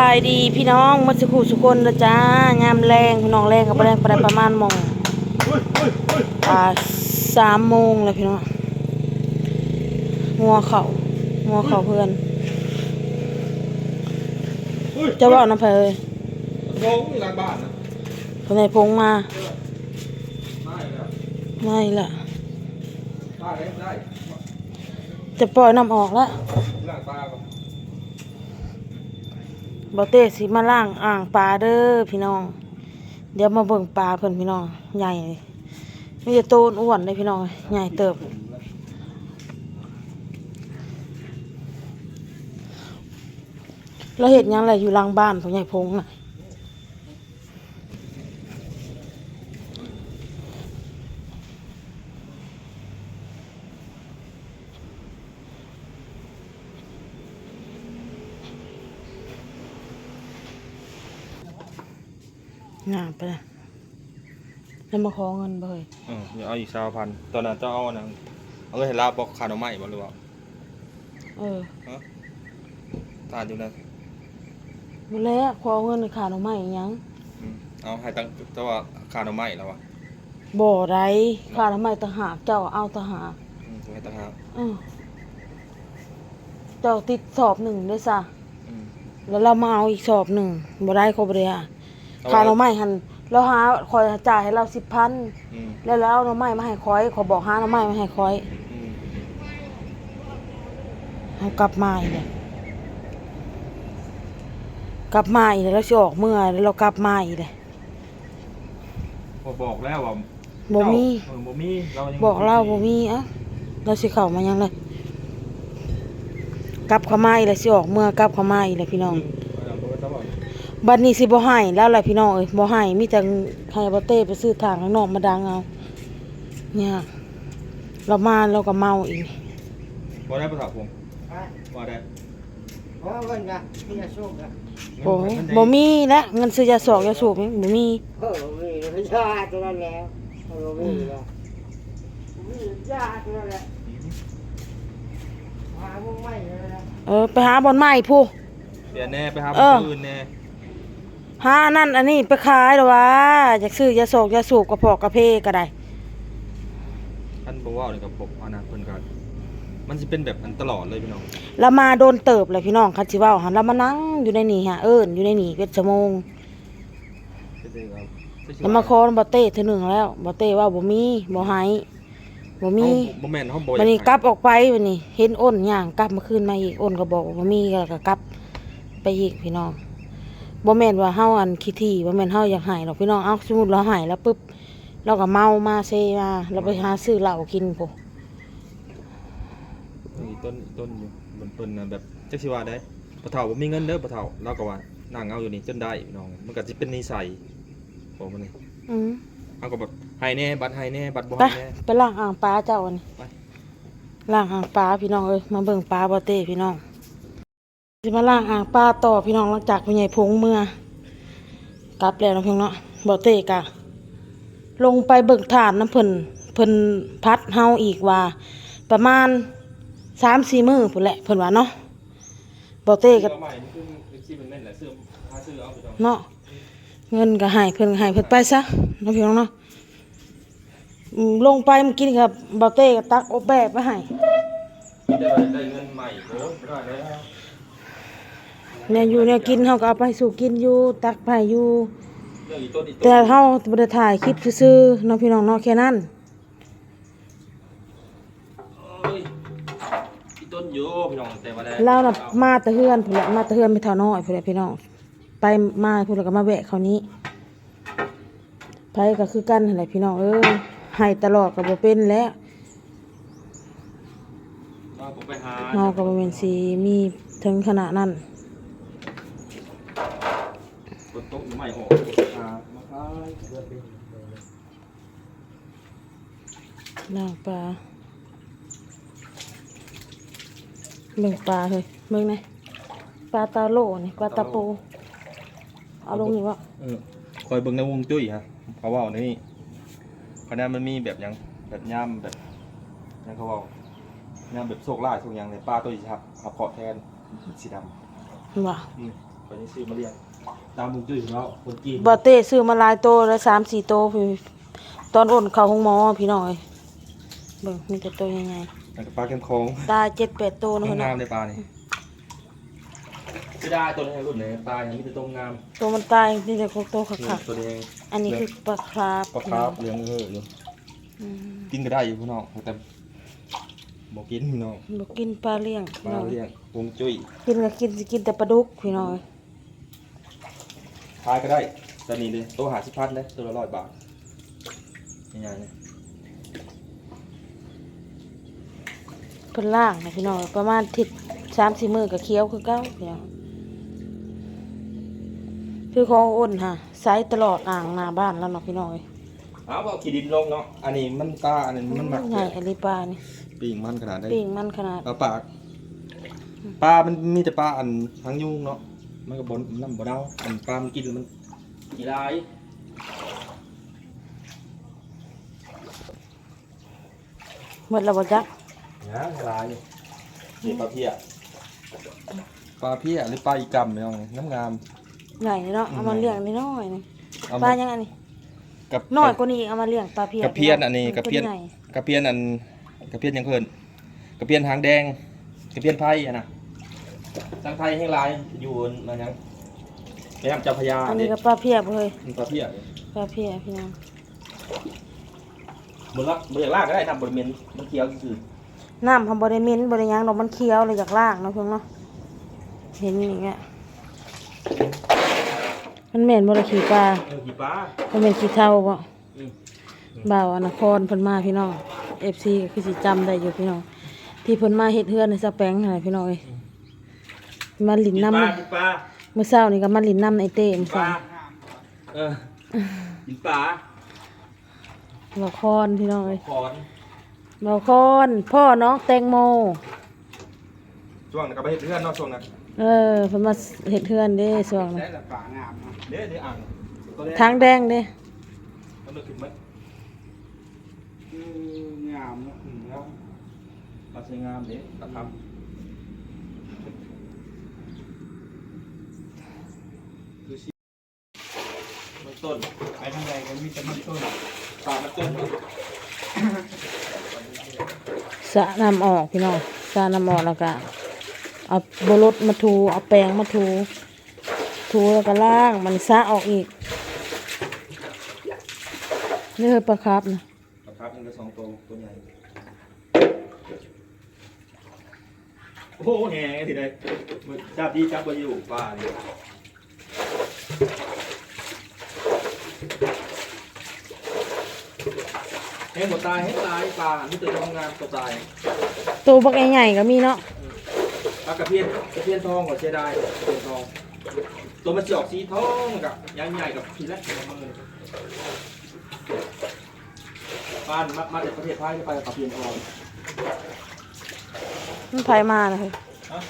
ายดีพี่น้องมัสกูสุคนนะจ้ายามแรงพี่น้องแรงกับแรงประมาณประมาณโมงอ่าสามโมงแล้วพี่น้องงัวเข่างัวเข่าเพื่อนจะว่าน้ำเพลลงหลังบ้านนะคนไหนพงมาไม่ครับไม่ละบ้านได้ได้จะปล่อยน้ำออกแล้วหลัง บ้านครับบอเต้สิมาล่างอ่างปลาเด้อพี่น้อง เดี๋ยวมาเบิ่งปลาเพิ่นพี่น้องใหญ่ไมแต่จะโตนอ้วนเลยพี่น้องใหญ่เติบเราเห็นยังไรอยู่หลังบ้านของใหญ่พงน่ะ งามไปเลยแล้วมาขอเงินบ่เฮ้ยเออเดี๋ยวเอาอีกสามพันตอนนั้นจะเอาอันนั้นเอาเลยให้ลาบอกขาดเอาใหม่บ่หรือเปล่าเออตาดอยู่นะบ่แล้วขอเงินขาดเอาไม้อีหยังอืมเอาให้ตั้งแต่ว่าขาดเอาใหม่แล้ววะบ่ได้ขาดเอาไม้ต่างหากเจ้าเอาต่างหากอืมให้ตั้งหากเออเจ้าติดสอบหนึ่งด้วยซะอืมแล้วเรามาเอาอีกสอบหนึ่งบ่ได้เขาบ่ได้อะ เอาค่าหน่อไม้หันเราหาคอยจ่ายให้เราสิบพันอืมแล้วแล้วเอาหน่อไม้มาให้คอยขอบอกหาหน่อไม้มาให้คอยอืมเอากลับมาอีกเลยกลับมาอีกเลยแล้วสิออกเมื่อแล้วเรากลับมาอีกเลยพอบอกแล้วว่าบ่มีเจ้าเออบ่มีเรายังบอกเราบ่มีอะเราสิเข้ามายังเลยกลับเข้ามาอีกเลยสิออกเมื่อกลับเข้ามาอีกเลยพี่น้องเอาบ่ต้องบอก บัดนี้สิบ่ให้แล้วล่ะพี่น้องเอ้ยบ่ให้มีแต่ให้บ่เต้ไปซื้อทางข้างนอกมาดังเอาเนี่ย เรามาเราก็เมาอีกบ่ได้ประสาทพงบ่ได้เพราะว่านะที่จะสู้กันโอ้ยบ่มีแล้วเงินซื้อยาสอกยาสูบนี่บ่มีเออมีไม่ชาตัวนั้นแล้วเออมีแล้วมียาตัวนั้นแหละหาพวกไม่เลยนะเออไปหาบ่อนไม้ผู้เปลี่ยนแน่ไปหาเออปืนแน่ หานั่นอันนี้ไปขายดอกว่าอยากซื้อยาสอกยาสูบกระเพาะกระเพก็ได้ท่านบอกว่าเนี่ยกับผมอนาคตกันมันจะเป็นแบบนั้นตลอดเลยพี่น้องแล้วมาโดนเติบเลยพี่น้องคันสิเว้าหั่นแล้วมานั่งอยู่ในนี่ฮะเอิ้นอยู่ในนี่เป็นชั่วโมงเป็นๆครับแล้วมาขอบ่เต้เทื่อหนึงแล้วบ่เต้ว่าบ่มีบ่ให้บ่มีเอาบ่แม่นเฮาบ่วันนี้กลับออกไปวันนี้ เห็นอ้นย่างกลับมาคืนมาอีกอ้นก็บอกว่าบ่มีก็ก็กลับไปอีกพี่น้อง บ่แม่นว่าเฮาอันขี้ที่บ่แม่นเฮาอยากหายหรอกพี่น้องเอ้าสมมุติเราหายแล้วปุ๊บเราก็เมามาเซมาเราไปหาซื้อเหล้ากินพุมีต้นต้นอยู่บนต้นน่ะแบบจักสิว่าได้ปะเฒ่าบ่มีเงินเด้อปะเฒ่าเราก็ว่านั่งเอาอยู่นี่จนได้พี่น้อง มันก็สิเป็นนิสัยของมันนี่อืมเฮาก็แบบให้แน่บัตรให้แน่บัตรบ่ไปให้แน่ไปล้างอ่างปลาเจ้าอันนี้ไปล้างอ่างปลาพี่น้องเอ้ยมาเบิ่งปลาบ่เต้พี่น้อง สิมาล้างอ่างปลาต่อพี่น้องหลังจากผู้ใหญ่พงเมื่อกลับแล้วนะพี่น้องเนาะบ่เต้กะ ลงไปเบิ่งถามน้ำเพิ่นเพิ่นพัดเฮาอีกว่า ประมาณสามสี่มือพุ่นแหละเพิ่นว่าเนาะบ่เต้ก็เอเป็นแม่นแหละเนาะเงินก็ให้เพิ่นก็ให้เพิ่นไปซะเนาะพี่น้องเนาะลงไปเมื่อกี้นี่ครับบ่เต้ก็ตักอบแบบมาให้ได้เงินใหม่โอ้ได้แล้ว เนี่ยอยู่เนี่ยกินเฮาก็เอาไปสู่กินอยู่ตักไปอยู่เรื่องอีต้นอีต้นแต่เฮาบ่ได้ถ่ายคลิปซื่อๆเนาะพี่น้องเนาะแค่นั้นเอ้ยอีต้นอยู่พี่น้องแต่ว่าได้เราน่ะมาแตะเฮือนพุ่นแหละมาแตะเฮือนไปเท่าน้อยพุ่นแหละพี่น้องไปมาพุ่นแล้วก็มาแวะเขานี้ไปก็คือกันนั่นแหละพี่น้องเอ้ยให้ตลอดก็บ่เป็นแล้วเอาผมไปหาเฮาก็บ่แม่นสิมีถึงขนาดนั้น บนโต๊ะให ม่ออกหามาขายล้างปลาเบิ่งปลาเฮ้ยเบิ่งไหนปลาตาโลนี่ปลาตาโปเอาลงนี่วะเออคอยเบิ่งในวงจุ้ยฮะเขาว่าในนี่คะแนนมันมีแบบหยังแบบย่ำแบบหยังเขาว่าย่ำแบบโชคลาภโชคหยังเลยปลาตัวสีครับขับเกาะแทนสีดำว่ะอืมไปคนนี้ซื้อมาเลี้ยง ตามมุงจุ้ยเนาะคนจีนบอเต้ซื้อมาหลายโตแล้วสามสี่โตพี่ตอนอ่อนเข้าห้องหมอพี่น้อยเบิ่งมีแต่โตยังไงแล้วก็ปลาเค็มคองตาเจ็ดแปดโตนะต้เพิ่มนงาน่ะมในปลานี่ไม่ได้ตัวนี้รุ่นไหนปลาอย่างนี้จะต้มงามตัวมันตายนี่แต่โตขันี่กตัวนี้ๆอันนี้คือปลาคราฟปลาคาร์ฟเลี้ยงเอออยู่อืมกินก็ได้อยู่พี่น้องแต่บอกกินพี่น้องบ่กินปลาเลี้ยงปลาเลี้ยงวงจุ้ยกินก็กินสิกินแต่ปลาดุกพี่น้อย ทายก็ได้ตัวนี้เลยตัวหาสิพันเลยตัวละร้อยบาทยังไงเนี่ยเพิ่นล่างนะพี่น้อยประมาณทิศสามสี่มื้อก็เคี้ยวคือเก่าพี่น้องคือของอ้นค่ะไซส์ตลอดอ่างหน้าบ้านแล้วเนาะพี่น้อยเอาเอาขี้ดินลงเนาะอันนี้มันตาอันนี้มันหมักใหญ่อลิปลานี่ปีงมันขนาดได้ปิ้งมันขนาดเอาปากปลามันมีแต่ปลาอันทางยุงเนาะ มันก็บนน้ำบ่เน่าอันปลามันกินแล้วมันกี่ลายหมดแล้วบ่จักนะลายนี่ปลาเพี้ยปลาเพี้ยหรือปลาอีกำเนี่ยน้ำงามใหญ่เนาะเอามาเลี้ยงน้อยๆนี่เอาปลามายังอันนี้กับน้อยกว่านี้เอามาเลี้ยงปลาเพียกระเพี้ยนอันนี้มักระเพี้ยนตัวใหญ่กระเพี้ยนอันกระเพี้ยนยังเพิ่นกระเพี้ยนหางแดงกระเพี้ยนไผ่อะนะ ทางไทยให้ลายอยู่มายังแม่น้ำเจ้าพระยาอันนี้เด็ก็ปลาเพียบเลยปลาเพี้ยปลาเพียพี่น้องบนละบนอย่างลากก็ได้ทำบริเวณมันเคี้ยวคือน้ำทำบริเมินบริยังดอกมันเคี้ยวเลยจากล่างเนาะเพิ่งเนาะเห็นอย่างเงี้ยมันเหม็นบริขี้ปลาเออกี่ปลามันเป็นขี้เท่าบ่อืมบ่าวอนครเพิ่นมาพี่น้องเอฟซีคือสิจำได้อยู่พี่น้องที่เพิ่นมาเฮ็ดเฮือนในสแปงหั่นแหละพี่น้องเอ้ย มาหลินน้ำกินปลามื้อเช้านี่ก็มาหลินน้ำในเต้มกินปใส่ลาเออกินปลาบ่าวครพี่น้องเอ้ยคอนบ่าวครพ่อน้องแตงโม ช่วงนั้นก็ไปเฮ็ดเพื่อนเนอกช่วงนั้นเออเพิ่นมาเฮ็ดเฮือนเด้ช่วงนั้นได้ละป่างามนะเด้เด้อ่างตัวแรกทางแดงเด้มันนึกถึงไหมคืองามเนาะอืมแล้วปลาสวยงามเด้ตะครับดูสิมัน ต้นไปทางใดก็มีแต่มันต้นปลามันต้นสระน้ำออกพี่น้องสระน้ำออกแล้วก็เอาบรดมาถูเอาแปรงมาถูถูแล้วก็ล้างมันสระออกอีกนี่คือปลาครับนะปลาครับมันก็สองตัวตัวใหญ่โอ้โหแหงทีใดมันจับดีจับไปอยู่ปลาเนี่ย แห้งหมดตายแห้งตายปลาไม่ตื่นทำงานตัวตายตัวบักใหญ่ๆก็มีเนาะปลากระเพียนกระเพียนทองกับเสียดายกระเพียนทอง ตัวมันจะออกสีทองกับยางใหญ่กับทีแรกของมือบ้านมามาจากประเทศไทยจะไปกับกระเพียนทองมันไผมาเลยฮะ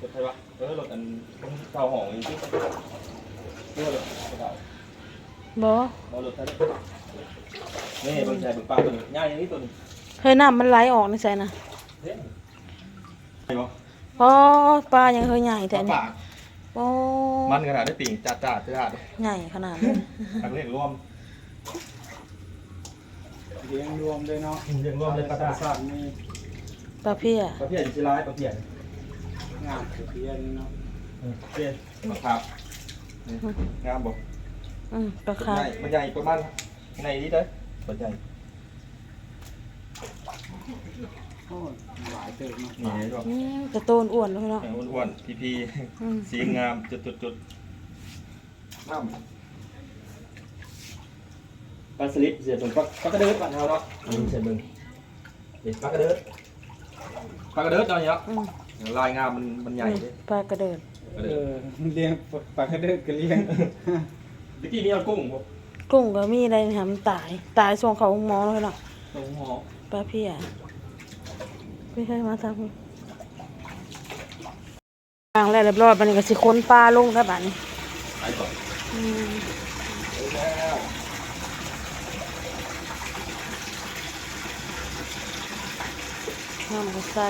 รถไทยวะเออรถอันเก่าหองจริงๆเรื่องรถกระเป๋าบ่เอารถไทย นี่บางใจบางปลาตัวนี้ง่ายอย่างนี้ตัวนี้เฮ้ยน้ำมันไหลออกในใส่นะเฮ้ยไงวะอ๋อปลายังเคยใหญ่แต่ปนี่ลาโอ้มันขนาดได้ปิ่งจัดจัดจัดใหญ่ขนาดนั้นทางเรียกรวมเลี้ยงรวมเลยเนาะเรียกรวมเลยปลาปตาระสาทนี่ปลาเพียปลาเพี้ยนชิร้ายปลาเพี้ยนงามเพียนเนาะเพี้ยนปลาครับนี่งามบ่อืมปลามันคาใหญ่มันใหญ่ประมาณ ในนี้เด้อมันใหญ่โอ้ยหลายเติมเนาะนี่ด้วยอืมแต่โตนอ้วนเลยเนาะอ้วนๆพีพีอืมสีงามจุดจุดจุดน้ำปลาสลิดเสียตรงปลาปลากระเดิดปลาเท้าเนาะเสียมึงเด็กปลากระเดิดปลากระเดิดตอนนี้เนาะอืมลายงามมันมันใหญ่เลยปลากระเดิดกระเอเดิดอเลี้ยงปลากระเดิดก็เลี้ยง ตะกี้มีเอากุ้งบ่ กุ้งก็มีอะไรนะมันตาย ตายส่งเขาหมอเลยเนาะตรงหอปลาเพียไม่ใช่มาทำวางแล้วเรียบร้อยบัดนี้ก็สิค้นปลาลงแล้วบัดนี้ไปก่อนอืมแล้วน้ำก็ใส่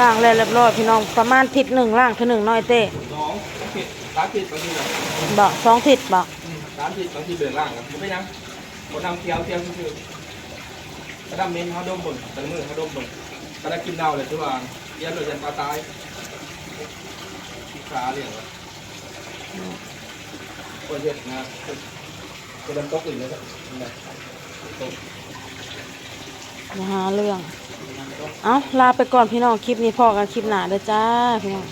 ล่างแล้วเรียบร้อยพี่น้องประมาณทิศหนึ่งล่างเท่าหนึ่งน้อยเต้สองผิดสามผิดบางทีแบบบอกสองทิศบอกสามผิดบางทีเดินล่างครับไม่ยังคนดำเคี้ยวเคี้ยวคือกระดำเม้นเขาดมบนกระมือเขาดมบนกระดำกินเดาเลยที่ว่าเยี่ยมเลยยันปลาตายขาเรียงวะคนเห็ดนะกระดำตกอื่นเลยครับ ตกมาหาเรื่อง เอาลาไปก่อนพี่น้องคลิปนี้พอกันคลิปหนาเด้อจ้าพี่น้อง